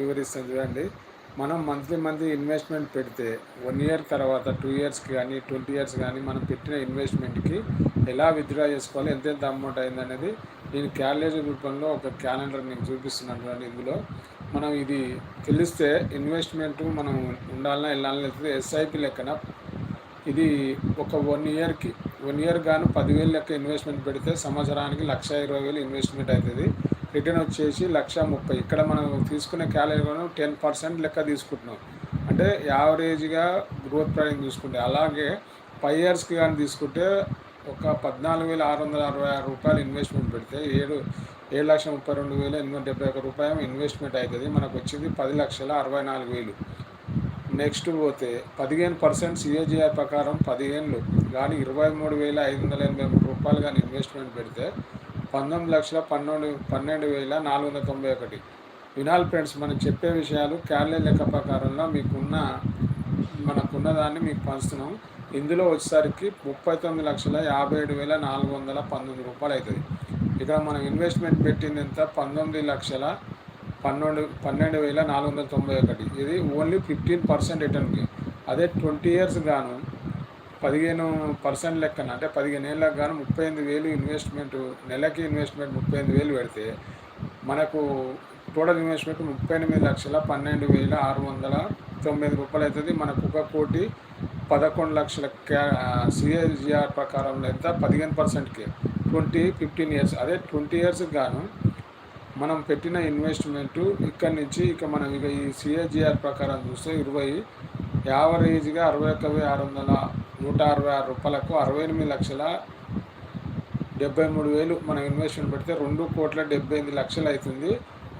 వివరిస్తుంది చూడండి. మనం మంత్లీ మంత్లీ ఇన్వెస్ట్మెంట్ పెడితే వన్ ఇయర్ తర్వాత టూ ఇయర్స్కి కానీ ట్వంటీ ఇయర్స్ కానీ మనం పెట్టిన ఇన్వెస్ట్మెంట్కి ఎలా విత్డ్రా చేసుకోవాలి ఎంతెంత అమౌంట్ అయింది అనేది నేను క్యాలరేజ్ రూపంలో ఒక క్యాలెండర్ నేను చూపిస్తున్నాను చూడండి ఇందులో. మనం ఇది తెలిస్తే ఇన్వెస్ట్మెంట్ మనం ఉండాలన్నా వెళ్ళాలని వెళ్తుంది ఎస్ఐపి లెక్కన ఇది ఒక వన్ ఇయర్కి వన్ ఇయర్ గాను పదివేలు లెక్క ఇన్వెస్ట్మెంట్ పెడితే సంవత్సరానికి లక్ష ఇరవై వేలు ఇన్వెస్ట్మెంట్ అవుతుంది. రిటర్న్ వచ్చేసి లక్ష ముప్పై. ఇక్కడ మనం తీసుకునే క్యాలరీలను టెన్ పర్సెంట్ లెక్క తీసుకుంటున్నాం. అంటే యావరేజ్గా గ్రోత్ ప్రైడింగ్ చూసుకుంటే అలాగే ఫైవ్ ఇయర్స్కి కానీ తీసుకుంటే ఒక పద్నాలుగు వేల ఆరు వందల అరవై ఆరు రూపాయలు ఇన్వెస్ట్మెంట్ పెడితే ఏడు ఏడు లక్షల ముప్పై రెండు వేల ఎనిమిది డెబ్బై ఒక రూపాయలు ఇన్వెస్ట్మెంట్ అవుతుంది. మనకు వచ్చింది పది లక్షల అరవై నాలుగు వేలు. నెక్స్ట్ పోతే పదిహేను పర్సెంట్ సిఏజీఆర్ ప్రకారం పదిహేనులు. కానీ ఇరవై మూడు వేల ఐదు వందల ఎనభై మూడు రూపాయలు కానీ ఇన్వెస్ట్మెంట్ పెడితే పంతొమ్మిది లక్షల పన్నెండు పన్నెండు వేల నాలుగు వందల తొంభై ఒకటి. వినాల్ ఫ్రెండ్స్ మనం చెప్పే విషయాలు క్యాలరీ లెక్క ప్రకారంలో మీకున్న మనకున్న దాన్ని మీకు పంచుతున్నాం. ఇందులో వచ్చేసరికి ముప్పై తొమ్మిది లక్షల యాభై ఏడు వేల నాలుగు వందల పంతొమ్మిది రూపాయలు అవుతుంది. ఇక్కడ మనం ఇన్వెస్ట్మెంట్ పెట్టింది ఎంత? పంతొమ్మిది లక్షల పన్నెండు పన్నెండు వేల నాలుగు వందల తొంభై ఒకటి. ఇది ఓన్లీ ఫిఫ్టీన్ పర్సెంట్ రిటర్న్కి. అదే ట్వంటీ ఇయర్స్ గాను పదిహేను పర్సెంట్ లెక్కన అంటే పదిహేను ఏళ్ళకి గాను ముప్పై ఎనిమిది వేలు ఇన్వెస్ట్మెంట్ నెలకి ఇన్వెస్ట్మెంట్ ముప్పై ఎనిమిది వేలు పెడితే మనకు టోటల్ ఇన్వెస్ట్మెంట్ ముప్పై ఎనిమిది లక్షల పన్నెండు వేల ఆరు వందల తొమ్మిది రూపాయలు అవుతుంది మనకు ఒక కోటి పదకొండు లక్షల క్యా సిఎస్జిఆర్ ప్రకారం ఎంత పదిహేను పర్సెంట్కి ట్వంటీ ఫిఫ్టీన్ ఇయర్స్ అదే ట్వంటీ ఇయర్స్కి గాను మనం పెట్టిన ఇన్వెస్ట్మెంటు ఇక్కడి నుంచి ఇక మనం ఇక ఈ సిఏజిఆర్ ప్రకారం చూస్తే ఇరవై యావరేజ్గా అరవై ఒక్క ఆరు వందల నూట అరవై ఆరు రూపాయలకు అరవై ఎనిమిది లక్షల డెబ్బై మూడు వేలు మనం ఇన్వెస్ట్మెంట్ పెడితే రెండు కోట్ల డెబ్బై ఎనిమిది లక్షలు అవుతుంది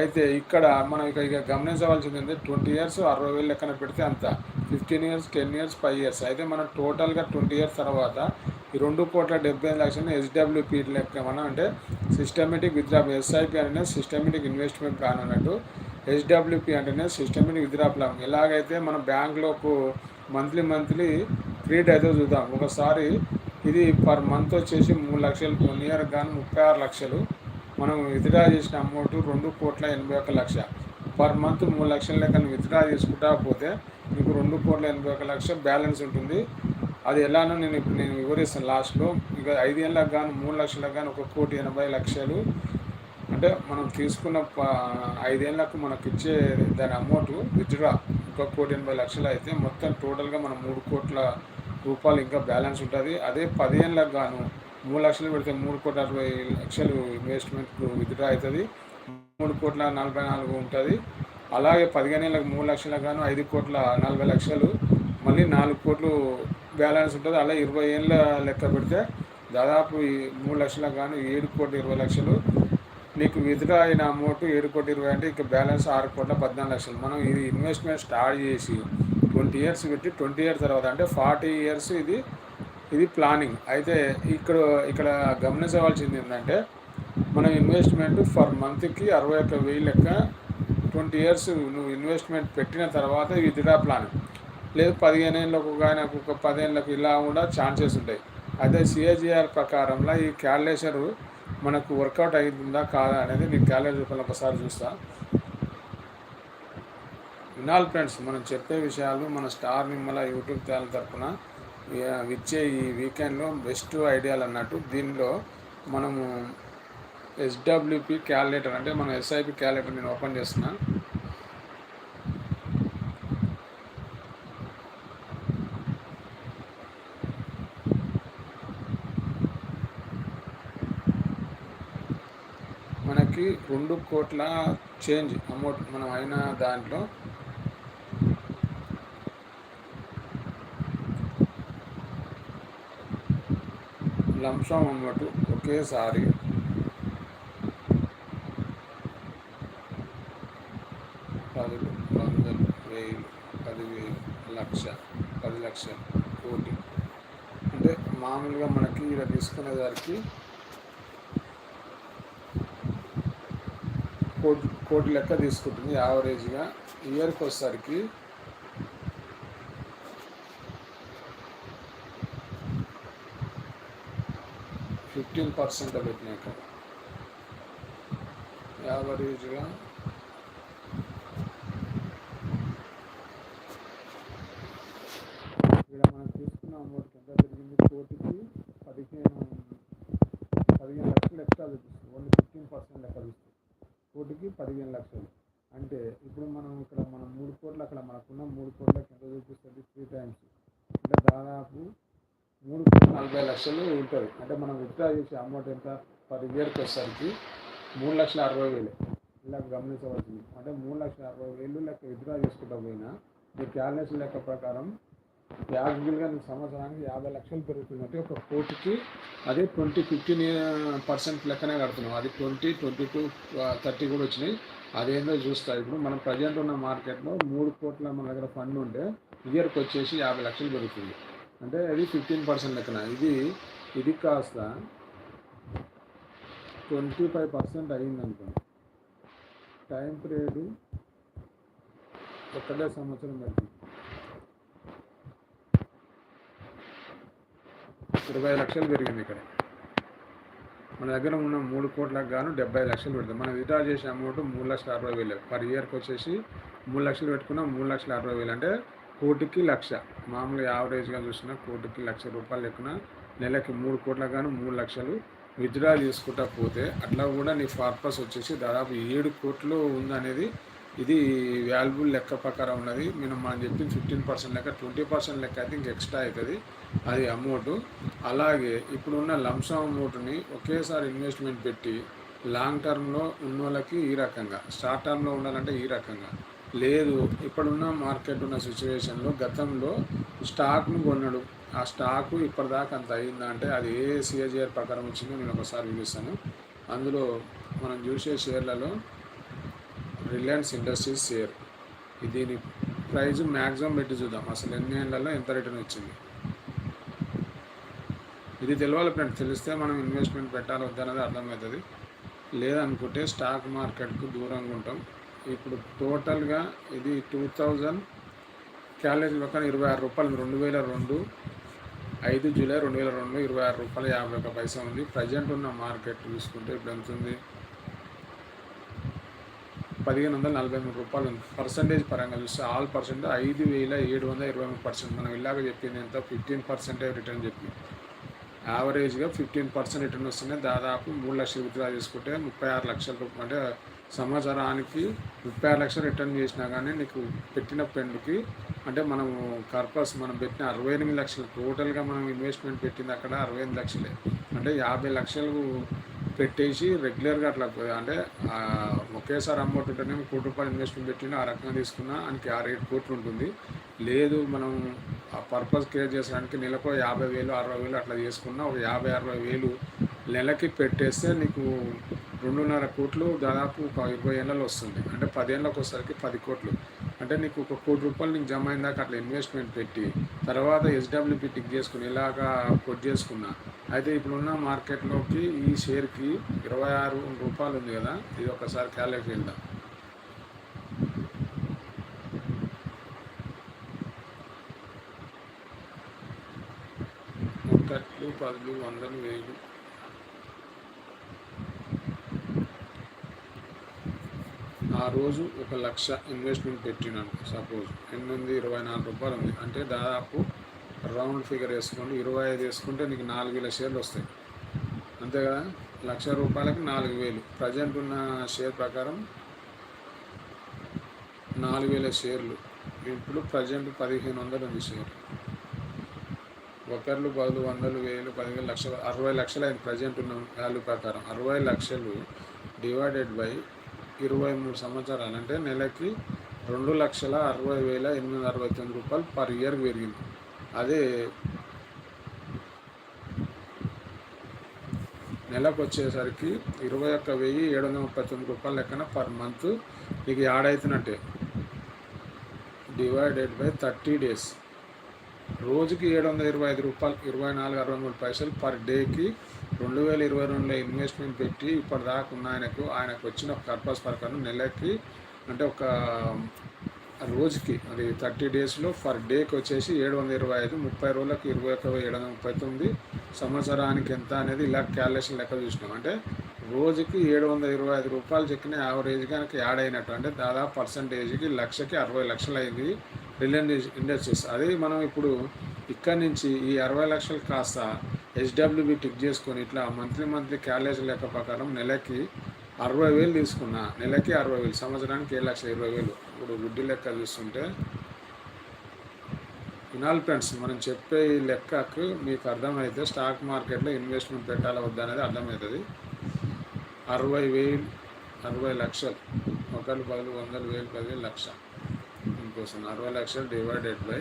అయితే ఇక్కడ మనం ఇక ఇక గమనించవలసింది ఏంటంటే ట్వంటీ ఇయర్స్ అరవై వేలు లెక్కన పెడితే అంత. Fifteen years ten years five years. అయితే మనం టోటల్గా ట్వంటీ ఇయర్స్ తర్వాత ఈ రెండు కోట్ల డెబ్బై ఐదు లక్షలు ఎస్డబ్ల్యూపీ లెక్క మనం అంటే సిస్టమేటిక్ విత్డ్రా ఎస్ఐపి అంటే సిస్టమేటిక్ ఇన్వెస్ట్మెంట్ ప్లాన్ అన్నట్టు. హెచ్డబ్ల్యూపీ అంటేనే సిస్టమేటిక్ విత్డ్రా ప్లాన్ ఎలాగైతే మన బ్యాంక్లోకి మంత్లీ మంత్లీ క్రియేట్ అయితే చూద్దాం. ఒకసారి ఇది పర్ మంత్ వచ్చేసి మూడు లక్షలు వన్ ఇయర్ కానీ ముప్పై ఆరు లక్షలు. మనం విత్డ్రా చేసిన అమౌంట్ రెండు కోట్ల ఎనభై ఒక్క లక్ష. పర్ మంత్ మూడు లక్షల లెక్కన విత్డ్రా చేసుకుంటా పోతే మీకు రెండు కోట్ల ఎనభై ఒక లక్ష బ్యాలెన్స్ ఉంటుంది. అది ఎలానో నేను ఇప్పుడు నేను వివరిస్తాను లాస్ట్లో ఇక ఐదేళ్ళకి కానీ మూడు లక్షలకు కానీ ఒక కోటి ఎనభై లక్షలు. అంటే మనం తీసుకున్న ఐదేళ్ళకు మనకు ఇచ్చే దాని అమౌంట్ విత్డ్రా ఒక కోటి ఎనభై లక్షలు అయితే మొత్తం టోటల్గా మనం మూడు కోట్ల రూపాయలు ఇంకా బ్యాలెన్స్ ఉంటుంది. అదే పదిహేనులకు గాను మూడు లక్షలు పెడితే మూడు కోట్ల అరవై లక్షలు ఇన్వెస్ట్మెంట్ విత్డ్రా అవుతుంది. మూడు కోట్ల నలభై నాలుగు ఉంటుంది. అలాగే పదిహేను ఏళ్ళకి మూడు లక్షలకు గాను ఐదు కోట్ల నలభై లక్షలు మళ్ళీ నాలుగు కోట్లు బ్యాలెన్స్ ఉంటుంది. అలా ఇరవై ఏళ్ళ లెక్క పెడితే దాదాపు మూడు లక్షలకు గాను ఏడు కోట్ల ఇరవై లక్షలు. నీకు విత్డ్రా అయిన అమౌంట్ ఏడు కోట్ల ఇరవై అంటే ఇక బ్యాలెన్స్ ఆరు కోట్ల పద్నాలుగు లక్షలు. మనం ఇది ఇన్వెస్ట్మెంట్ స్టార్ట్ చేసి ట్వంటీ ఇయర్స్ పెట్టి ట్వంటీ ఇయర్స్ తర్వాత అంటే ఫార్టీ ఇయర్స్ ఇది ఇది ప్లానింగ్. అయితే ఇక్కడ ఇక్కడ గమనించవలసింది ఏంటంటే మన ఇన్వెస్ట్మెంట్ ఫర్ మంత్కి అరవై ఒక్క వెయ్యి లెక్క ట్వంటీ ఇయర్స్ నువ్వు ఇన్వెస్ట్మెంట్ పెట్టిన తర్వాత విత్డ్రా ప్లాన్ లేదు పదిహేను ఏళ్ళకు కానీ ఒక పదిహేనులకు ఇలా కూడా ఛాన్సెస్ ఉంటాయి. అదే సిఏజిఆర్ ప్రకారంలో ఈ క్యాలిక్యులేషన్ మనకు వర్కౌట్ అవుతుందా కాదా అనేది నేను క్యాలిక్యులేషన్ రూపంలో ఒకసారి చూస్తాను వినాలి ఫ్రెండ్స్ మనం చెప్పే విషయాలు మన స్టార్ నిమ్మల యూట్యూబ్ ఛానల్ తరఫున ఇచ్చే ఈ వీకెండ్లో బెస్ట్ ఐడియాలు అన్నట్టు దీనిలో మనము ఎస్డబ్ల్యూపి క్యాలిక్యులేటర్ అంటే మనం ఎస్ఐపి క్యాలిక్యులేటర్ నేను ఓపెన్ చేస్తున్నా. మనకి రెండు కోట్ల చేంజ్ అమౌంట్ మనం అయిన దాంట్లో లంసం అన్నట్టు ఒకేసారి. పది వందలు వేలు పదివేలు లక్ష పది లక్షలు కోటి. అంటే మామూలుగా మనకి ఇలా తీసుకునేదానికి కోటి కోటి లెక్క తీసుకుంటుంది యావరేజ్గా. ఇయర్కి వచ్చేసరికి ఫిఫ్టీన్ పర్సెంట్ పెట్టినాక యావరేజ్గా అంటే ఇప్పుడు మనం ఇక్కడ మనం మూడు కోట్లు అక్కడ మనకున్న మూడు కోట్లకి ఎంత చూపిస్తుంది త్రీ టైమ్స్ అంటే దాదాపు మూడు కోట్ల నలభై లక్షలు ఉంటుంది అంటే మనం అమౌంట్ ఎంత? పర్ ఇయర్కి వచ్చేసరికి మూడు లక్షల అరవై వేలు. ఇలా గమనించవలసింది. అంటే మూడు లక్షల అరవై వేలు లెక్క విత్డ్రా చేసుకుంటా పోయినా మీ క్యాలిక్యులేషన్ లెక్క ప్రకారం యాభైగా సంవత్సరానికి యాభై లక్షలు పెరుగుతుందంటే ఒక కోటికి అదే ట్వంటీ ఫిఫ్టీన్ పర్సెంట్ లెక్కనే కడుతున్నాం. అది ట్వంటీ ట్వంటీ టూ థర్టీ కూడా వచ్చినాయి. అదేందో చూస్తా. ఇప్పుడు మనం ప్రజెంట్ ఉన్న మార్కెట్లో మూడు కోట్ల మన దగ్గర ఫండ్ ఉంటే ఇయర్కి వచ్చేసి యాభై లక్షలు పెరుగుతుంది. అంటే అది ఫిఫ్టీన్ పర్సెంట్ లెక్కన. ఇది ఇది కాస్త ట్వంటీ ఫైవ్ పర్సెంట్ అయిందనుకోండి టైం పీరియడ్ ఒకటే సంవత్సరం పడుతుంది. ఇరవై లక్షలు పెరిగింది ఇక్కడ. మన దగ్గర ఉన్న మూడు కోట్లకు గాను డెబ్బై లక్షలు పెడతాం మనం విత్డ్రా చేసే అమౌంట్ మూడు లక్షల అరవై వేలు పర్ ఇయర్కి వచ్చేసి మూడు లక్షలు పెట్టుకున్నాం మూడు లక్షల అరవై వేలు. అంటే కోటికి లక్ష. మామూలుగా యావరేజ్గా చూసినా కోటికి లక్ష రూపాయలు లెక్కన నెలకి మూడు కోట్లకు గాను మూడు లక్షలు విత్డ్రా చేసుకుంటా పోతే అట్లా కూడా నీ పర్పస్ వచ్చేసి దాదాపు ఏడు కోట్లు ఉందనేది ఇది వాల్యుబుల్ లెక్క ప్రకారం ఉన్నది. మనం మనం చెప్పిన ఫిఫ్టీన్ పర్సెంట్ లెక్క ట్వంటీ పర్సెంట్ లెక్క అయితే ఇంక ఎక్స్ట్రా అవుతుంది. అది అమౌంట్. అలాగే ఇప్పుడున్న లంసమ్ అమౌంట్ని ఒకేసారి ఇన్వెస్ట్మెంట్ పెట్టి లాంగ్ టర్మ్లో ఉన్న వాళ్ళకి ఈ రకంగా షార్ట్ టర్మ్లో ఉండాలంటే ఈ రకంగా. లేదు ఇప్పుడున్న మార్కెట్ ఉన్న సిచ్యువేషన్లో గతంలో స్టాక్ను కొన్నాడు. ఆ స్టాకు ఇప్పటిదాకా అంత అయిందంటే అది ఏ సిఎజిఆర్ ప్రకారం వచ్చిందో నేను ఒకసారి చూపిస్తాను. అందులో మనం చూసే షేర్లలో రిలయన్స్ ఇండస్ట్రీస్ షేర్. దీని ప్రైస్ మ్యాక్సిమం పెట్టి చూద్దాం. అసలు ఎన్ని ఏళ్ళలో ఎంత రిటర్న్ వచ్చింది? ఇది తెలవాలి ఫ్రెండ్ తెలిస్తే మనం ఇన్వెస్ట్మెంట్ పెట్టాలి వద్దన్నది అర్థమవుతుంది. లేదనుకుంటే స్టాక్ మార్కెట్కు దూరంగా ఉంటాం. ఇప్పుడు టోటల్గా ఇది టూ థౌజండ్ క్యాలరీ ప్రకారం ఇరవై ఆరు రూపాయలు రెండు వేల రెండు ఐదు జూలై రెండు వేల రెండు ఇరవై ఆరు రూపాయలు యాభై ఒక పైసా ఉంది. ప్రజెంట్ ఉన్న మార్కెట్ చూసుకుంటే ఇప్పుడు ఎంత ఉంది? పదిహేను వందల నలభై మూడు రూపాయలు ఉంది. పర్సంటేజ్ పరంగా చూస్తే ఆల్ పర్సెంట్ ఐదు వేల ఏడు వందల ఇరవై మూడు పర్సెంట్. మనం ఇలాగ చెప్పింది ఎంత? ఫిఫ్టీన్ పర్సెంటే రిటర్న్ చెప్పింది యావరేజ్గా ఫిఫ్టీన్ పర్సెంట్ రిటర్న్ వస్తున్నాయి. దాదాపు మూడు లక్షలు విత్డ్రా చేసుకుంటే ముప్పై ఆరు లక్షల రూపాయలు అంటే సంవత్సరానికి ముప్పై ఆరు లక్షలు రిటర్న్ చేసినా కానీ నీకు పెట్టిన పెన్నుకి అంటే మనము పర్పస్ మనం పెట్టిన అరవై ఎనిమిది లక్షలు టోటల్గా మనం ఇన్వెస్ట్మెంట్ పెట్టింది అక్కడ అరవై ఎనిమిది లక్షలే. అంటే యాభై లక్షలు పెట్టేసి రెగ్యులర్గా అట్లా అంటే ఒకేసారి అమౌంట్ ఉంటేనే కోటి రూపాయలు ఇన్వెస్ట్మెంట్ పెట్టినా ఆ రకంగా తీసుకున్నా ఆయనకి ఆ రేట్ కోట్లు ఉంటుంది లేదు మనం ఆ పర్పస్ క్రియేట్ చేసడానికి నెలకు యాభై వేలు అరవై వేలు అట్లా చేసుకున్నా ఒక యాభై అరవై వేలు నెలకి పెట్టేస్తే నీకు రెండున్నర కోట్లు దాదాపు ఒక ఇరవై ఏళ్ళలో వస్తుంది. అంటే పదేళ్ళకి ఒకసారికి పది కోట్లు. అంటే నీకు ఒక కోటి రూపాయలు నీకు జమ అయిందాక అట్లా ఇన్వెస్ట్మెంట్ పెట్టి తర్వాత ఎస్డబ్ల్యూపీ టిక్ చేసుకుని ఇలాగా కొట్ చేసుకున్నా అయితే ఇప్పుడున్న మార్కెట్లోకి ఈ షేర్కి ఇరవై ఆరు రూపాయలు ఉంది కదా ఇది ఒకసారి క్యాలిక్యులేట్ చేద్దాం. ఒకట్లు పదులు వందలు వేలు. రోజు ఒక లక్ష ఇన్వెస్ట్మెంట్ పెట్టినాను సపోజ్ ఎనిమిది ఇరవై నాలుగు రూపాయలు ఉంది. అంటే దాదాపు రౌండ్ ఫిగర్ వేసుకోండి. ఇరవై ఐదు వేసుకుంటే నీకు నాలుగు వేల షేర్లు వస్తాయి. అంతే కదా? లక్ష రూపాయలకి నాలుగు వేలు. ప్రజెంట్ ఉన్న షేర్ ప్రకారం నాలుగు వేల షేర్లు. ఇప్పుడు ప్రజెంట్ పదిహేను వందలు ఉంది షేర్. ఒకర్లు పది వందలు వేలు పదివేలు లక్షలు అరవై లక్షలు అయింది ప్రజెంట్ ఉన్న వాల్యూ ప్రకారం. అరవై లక్షలు డివైడెడ్ బై ఇరవై మూడు సంవత్సరాలు. అంటే నెలకి రెండు లక్షల అరవై వేల ఎనిమిది వందల అరవై తొమ్మిది రూపాయలు పర్ ఇయర్ పెరిగింది. అదే నెలకు వచ్చేసరికి ఇరవై ఒక్క వెయ్యి ఏడు వందల ముప్పై తొమ్మిది రూపాయల లెక్కన పర్ మంత్ నీకు యాడ్ అవుతున్నట్టే డివైడెడ్ బై థర్టీ డేస్. రోజుకి ఏడు వందల ఇరవై ఐదు రూపాయలు ఇరవై నాలుగు అరవై మూడు పైసలు పర్ డేకి రెండు వేల ఇరవై రెండులో ఇన్వెస్ట్మెంట్ పెట్టి ఇప్పటిదాకా ఉన్న ఆయనకు ఆయనకు వచ్చిన పర్పస్ ప్రకారం నెలకి అంటే ఒక రోజుకి అది థర్టీ డేస్లో పర్ డేకి వచ్చేసి ఏడు వందల ఇరవై ఐదు ముప్పై రోజులకు ఇరవై ఒక ఏడు వందల ముప్పై తొమ్మిది సంవత్సరానికి ఎంత అనేది ఇలా క్యాలిక్యులేషన్ లెక్క చూసినాం. అంటే రోజుకి ఏడు వందల ఇరవై ఐదు రూపాయలు చెక్కిన యావరేజ్ కనుక యాడ్ అయినట్టు అంటే దాదాపు పర్సంటేజ్కి లక్షకి అరవై లక్షలు అయింది రిలయన్స్ ఇండస్ట్రీస్. అదే మనం ఇప్పుడు ఇక్కడి నుంచి ఈ అరవై లక్షలు కాస్త హెచ్డబ్ల్యూబి టిక్ చేసుకొని ఇట్లా మంత్లీ మంత్లీ క్యాలేజ్ లెక్క ప్రకారం నెలకి అరవై వేలు తీసుకున్నా. నెలకి అరవై వేలు సంవత్సరానికి ఏడు లక్షల ఇరవై వేలు. ఇప్పుడు గుడ్డి లెక్క చూస్తుంటే వినాలి ఫ్రెండ్స్ మనం చెప్పే ఈ లెక్కకు మీకు అర్థమైతే స్టాక్ మార్కెట్లో ఇన్వెస్ట్మెంట్ పెట్టాలా వద్దా అనేది అర్థమవుతుంది. అరవై వేలు అరవై లక్షలు. ఒకళ్ళు పది వందలు వేలు పదివేలు లక్ష. ఇంకోసం అరవై లక్షలు డివైడెడ్ బై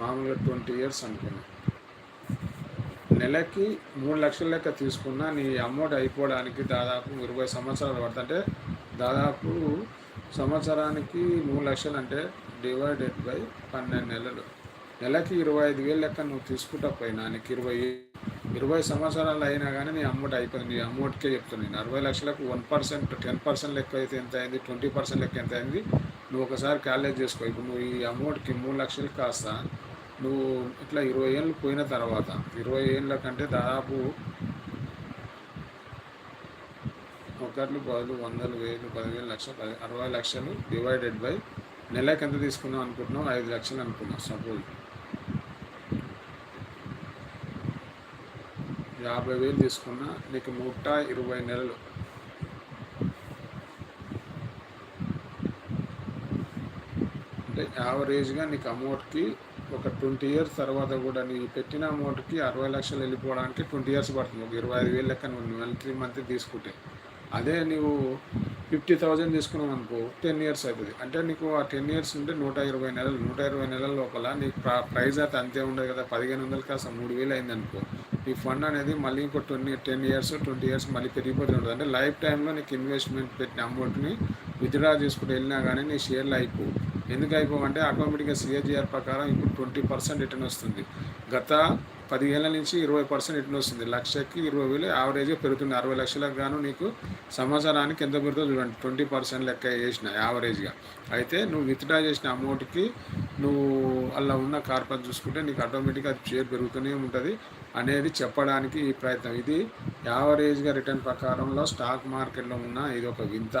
మామూలుగా ట్వంటీ ఇయర్స్ అనుకున్నాం నెలకి మూడు లక్షల లెక్క తీసుకున్నా నీ అమౌంట్ అయిపోవడానికి దాదాపు ఇరవై సంవత్సరాలు పడుతుంటే దాదాపు సంవత్సరానికి మూడు లక్షలు అంటే డివైడెడ్ బై పన్నెండు నెలలు. నెలకి ఇరవై ఐదు వేలు లెక్క నువ్వు తీసుకుంటా పోయినా నీకు ఇరవై ఇరవై సంవత్సరాలు అయినా కానీ నీ అమౌంట్ అయిపోయింది. నీ అమౌంట్కే చెప్తున్నాను నేను. అరవై లక్షలకు వన్ పర్సెంట్ టెన్ పర్సెంట్ లెక్క అయితే ఎంత అయింది? ట్వంటీ పర్సెంట్ లెక్క ఎంత అయింది? నువ్వు ఒకసారి క్యాలిక్యులేట్ చేసుకో. ఇప్పుడు నువ్వు ఈ అమౌంట్కి మూడు లక్షలు కాస్త నువ్వు ఇట్లా ఇరవై ఏళ్ళు పోయిన తర్వాత ఇరవై ఏళ్ళ కంటే దాదాపు ఒకట్లు పదులు వందలు వేలు పదివేలు లక్షలు పది అరవై లక్షలు డివైడెడ్ బై నెలకి ఎంత తీసుకున్నావు అనుకుంటున్నావు? ఐదు లక్షలు అనుకున్నావు సపోజ్ యాభై వేలు తీసుకున్నా నీకు నూట ఇరవై నెలలు. అంటే యావరేజ్గా నీకు అమౌంట్కి ఒక ట్వంటీ ఇయర్స్ తర్వాత కూడా నీ పెట్టిన అమౌంట్కి అరవై లక్షలు వెళ్ళిపోవడానికి ట్వంటీ ఇయర్స్ పడుతుంది. ఒక ఇరవై ఐదు వేలు లెక్క నువ్వు మంత్లీ మంత్ తీసుకుంటే. అదే నువ్వు ఫిఫ్టీ థౌజండ్ తీసుకున్నావు అనుకో టెన్ ఇయర్స్ అవుతుంది. అంటే నీకు ఆ టెన్ ఇయర్స్ ఉంటే నూట ఇరవై నెలలు నూట ఇరవై నెలల లోపల నీకు ప్ర- అయితే అంతే ఉండదు కదా. పదిహేను వందలు కాస్త మూడు వేలు అయింది అనుకో. ఈ ఫండ్ అనేది మళ్ళీ ఇంకో twenty ten years twenty years మళ్ళీ పెరిగిపోతూ ఉంటుంది. అంటే లైఫ్ టైంలో నీకు ఇన్వెస్ట్మెంట్ పెట్టిన అమౌంట్ని విత్డ్రా చేసుకుంటూ వెళ్ళినా కానీ నీ షేర్లు అయిపోవు ఎందుకు అయిపోవంటే ఆటోమేటిక్గా సిఏజిఆర్ ప్రకారం ఇప్పుడు ట్వంటీ పర్సెంట్ రిటర్న్ వస్తుంది. గత పదిహేళ్ళ నుంచి ఇరవై పర్సెంట్ రిటర్న్ వస్తుంది. లక్షకి ఇరవై వేలు యావరేజ్గా పెరుగుతుంది. అరవై లక్షలకు గాను నీకు సంవత్సరానికి ఎంత పెరుగుతుందో చూడండి. ట్వంటీ పర్సెంట్ లెక్క చేసిన యావరేజ్గా. అయితే నువ్వు విత్డ్రా చేసిన అమౌంట్కి నువ్వు అలా ఉన్న కార్పస్ చూసుకుంటే నీకు ఆటోమేటిక్గా అది షేర్ పెరుగుతూనే ఉంటుంది అనేది చెప్పడానికి ఈ ప్రయత్నం. ఇది యావరేజ్గా రిటర్న్ ప్రకారంలో స్టాక్ మార్కెట్లో ఉన్న ఇది ఒక వింత.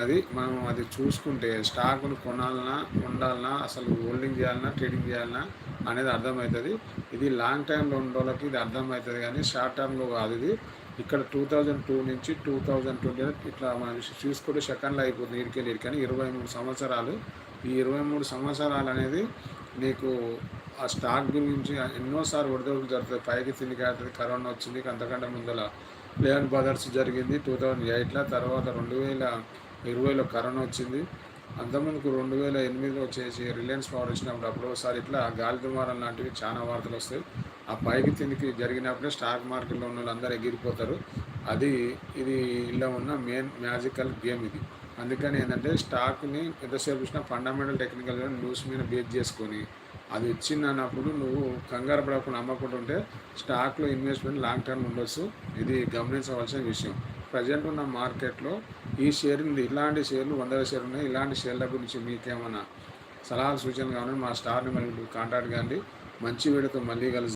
అది మనం అది చూసుకుంటే స్టాకులు కొనాలన్నా ఉండాలన్నా అసలు హోల్డింగ్ చేయాలన్నా ట్రేడింగ్ చేయాలన్నా అనేది అర్థమవుతుంది. ఇది లాంగ్ టైంలో ఉన్న వాళ్ళకి ఇది అర్థమవుతుంది కానీ షార్ట్ టైంలో కాదు ఇది. ఇక్కడ టూ థౌజండ్ టూ నుంచి టూ థౌజండ్ ట్వంటీ ఇట్లా మనం చూసుకుంటే సెకండ్లో అయిపోతుంది ఇడికెళ్ళి కానీ ఇరవై మూడు సంవత్సరాలు. ఈ ఇరవై మూడు సంవత్సరాలు అనేది నీకు ఆ స్టాక్ గురించి ఎన్నోసార్లు ఒడిదొడుకు జరుగుతుంది పైకి తిండికి కరోనా వచ్చింది అంతకంటే ముందల. లేయన్ బ్రదర్స్ జరిగింది టూ థౌజండ్ ఎయిట్లో తర్వాత రెండు వేల ఇరవైలో కరోనా వచ్చింది. అంతకుముందుకు రెండు వేల ఎనిమిదిలో వచ్చేసి రిలయన్స్ పవర్ వచ్చినప్పుడు అప్పుడు ఒకసారి ఇట్లా గాలి దుమారం లాంటివి చాలా వార్తలు వస్తాయి. ఆ పైకి తిందికి జరిగినప్పుడే స్టాక్ మార్కెట్లో ఉన్న వాళ్ళందరూ ఎగిరిపోతారు. అది ఇది ఇలా ఉన్న మెయిన్ మ్యాజికల్ గేమ్ ఇది. అందుకని ఏంటంటే స్టాక్ని ఎంతసేపు చూసినా ఫండమెంటల్ టెక్నికల్ న్యూస్ మీద బేస్ చేసుకొని అది వచ్చిందన్నప్పుడు నువ్వు కంగారు పడకుండా అమ్మకుంటుంటే స్టాక్లో ఇన్వెస్ట్మెంట్ లాంగ్ టర్మ్ ఉండొచ్చు. ఇది గమనించవలసిన విషయం. ప్రజెంట్ ఉన్న మార్కెట్లో ఈ షేర్ ఇలాంటి షేర్లు వందల షేర్లు ఉన్నాయి. ఇలాంటి షేర్ల గురించి మీకేమైనా సలహాలు సూచనలు కావాలని మా స్టార్ని మళ్ళీ కాంటాక్ట్ కానీ మంచి వేడుక మళ్ళీ కలిసి